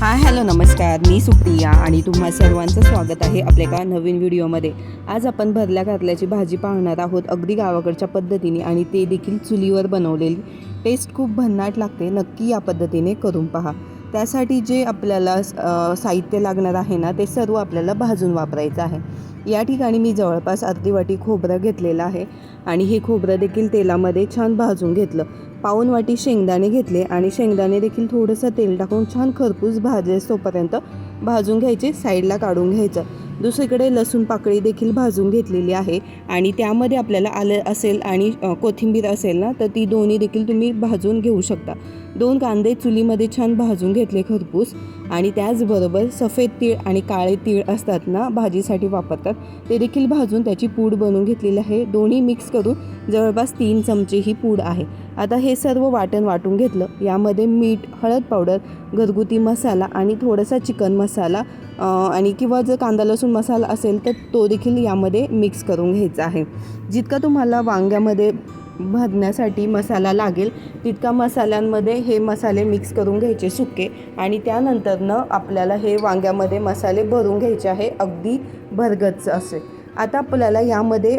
Hi hello नमस्कार. मी सुप्रिया आणि तुम्हा सर्वांचं स्वागत आहे आपल्या एका नवीन व्हिडिओमध्ये. आज आपण भरल्या कारल्याची भाजी पाहणार आहोत अगदी गावाकडच्या पद्धतीने आणि ते देखील चुलीवर बनवलेली. टेस्ट खूप भन्नाट लागते. नक्की या पद्धतीने करून पहा. त्यासाठी जे आपल्याला साहित्य लागणार आहे ना ते सर्व आपल्याला भाजून वापरायचं आहे. या ठिकाणी मी जवळपास अर्धी वाटी खोबरं घेतलेलं आहे आणि हे खोबरं देखील तेलामध्ये छान भाजून घेतलं. पाऊन वाटी शेंगदाणे घेतले आणि शेंगदाणे देखील थोडंसं तेल टाकून छान खरपूस भाजेस तोपर्यंत भाजून घ्यायचे साईडला काढून घ्यायचं. दुसरीकडे लसूण पाकळी देखील भाजून घेतलेली आहे. आणि त्यामध्ये आपल्याला आलं असेल आणि कोथिंबीर असेल ना तर ती दोन्ही देखील तुम्ही भाजून घेऊ शकता. दोन कांदे चुलीमध्ये छान भाजून घेतले खरपूस. आणि त्याचबरोबर सफेद तीळ आणि काळे तीळ असतात ना भाजीसाठी वापरतात ते देखील भाजून त्याची पूड बनवून घेतलेली आहे. दोन्ही मिक्स करून जवळपास तीन चमचे ही पूड आहे. आता हे सर्व वाटण वाटून घेतलं. यामध्ये मीठ हळद पावडर घरगुती मसाला आणि थोडासा चिकन मसाला आणि किंवा जर कांदा लसूण मसाला असेल तर तो देखील यामध्ये मिक्स करून घ्यायचा आहे. जितका तुम्हाला वांग्यामध्ये भरण्यासाठी मसाला लागेल तितका मसाल्यांमध्ये हे मसाले मिक्स करून घ्यायचे सुके आणि त्यानंतरनं आपल्याला हे वांग्यामध्ये मसाले भरून घ्यायचे आहे अगदी भरगच्च असे. आता आपल्याला यामध्ये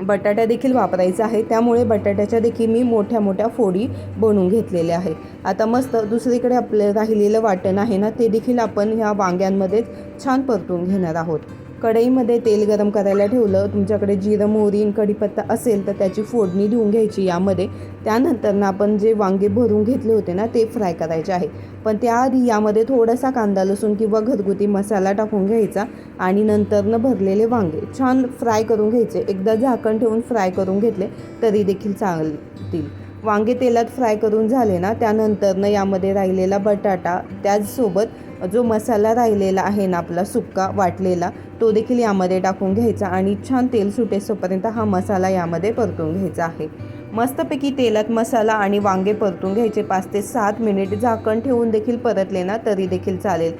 बटाटा देखील वापरायचा आहे त्यामुळे बटाट्याच्या देखील मी मोठ्या मोठ्या फोडी बनवून घेतलेल्या आहे आता मस्त दुसरीकडे आपलं राहिलेलं वाटण आहे ना ते देखील आपण ह्या वांग्यांमध्ये छान परतून घेणार आहोत. कढईमध्ये तेल गरम करायला ठेवलं तुमच्याकडे जिरं मोहरी कढीपत्ता असेल तर त्याची फोडणी देऊन घ्यायची यामध्ये. त्यानंतर ना आपण जे वांगे भरून घेतले होते ना ते फ्राय करायचे आहे. पण त्याआधी यामध्ये थोडासा कांदा लसूण किंवा घरगुती मसाला टाकून घ्यायचा आणि नंतरनं भरलेले वांगे छान फ्राय करून घ्यायचे. एकदा झाकण ठेवून फ्राय करून घेतले तरी देखील चालतील. वांगे तेलात फ्राय करून झाले ना त्यानंतरनं यामध्ये राहिलेला बटाटा त्याचसोबत जो मसाला राहिलेला आहे ना आपला सुक्का वाटलेला तो देखील यामध्ये टाकून घ्यायचा आणि छान तेल सुटेसोपर्यंत हा मसाला यामध्ये परतून घ्यायचा आहे. मस्तपैकी तेलात मसाला आणि वांगे परतून घ्यायचे पाच ते सात मिनिट झाकण ठेवून देखील परतले ना तरी देखील चालेल.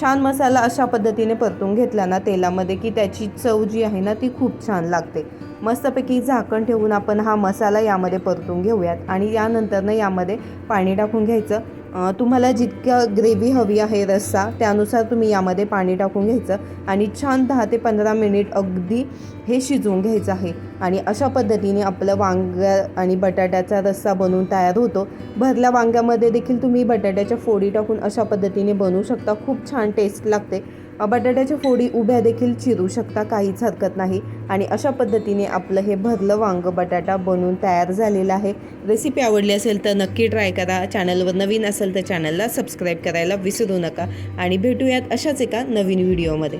छान मसाला अशा पद्धतीने परतून घेतला ना तेलामध्ये की त्याची चव जी आहे ना ती खूप छान लागते. मस्तपैकी झाकण ठेवून आपण हा मसाला यामध्ये परतून घेऊयात आणि यानंतरनं यामध्ये पाणी टाकून घ्यायचं. तुम्हाला जितकं ग्रेव्ही हवी आहे रस्सा त्यानुसार तुम्ही यामध्ये पाणी टाकून घ्यायचं आणि छान दहा ते पंधरा मिनिट अगदी हे शिजवून घ्यायचं आहे. आणि अशा पद्धतीने आपलं वांग्या आणि बटाट्याचा रस्सा बनवून तयार होतो. भरल्या वांग्यामध्ये देखील तुम्ही बटाट्याच्या फोडी टाकून अशा पद्धतीने बनवू शकता. खूप छान टेस्ट लागते. बटाट्याच्या फोडी उभ्या देखील चिरू शकता काहीच हरकत नाही. आणि अशा पद्धतीने आपलं हे भरलं वांग बटाटा बनवून तयार झालेलं आहे. रेसिपी आवडली असेल तर नक्की ट्राय करा. चॅनलवर नवीन असेल तर चॅनलला सबस्क्राईब करायला विसरू नका. आणि भेटूयात अशाच एका नवीन व्हिडिओमध्ये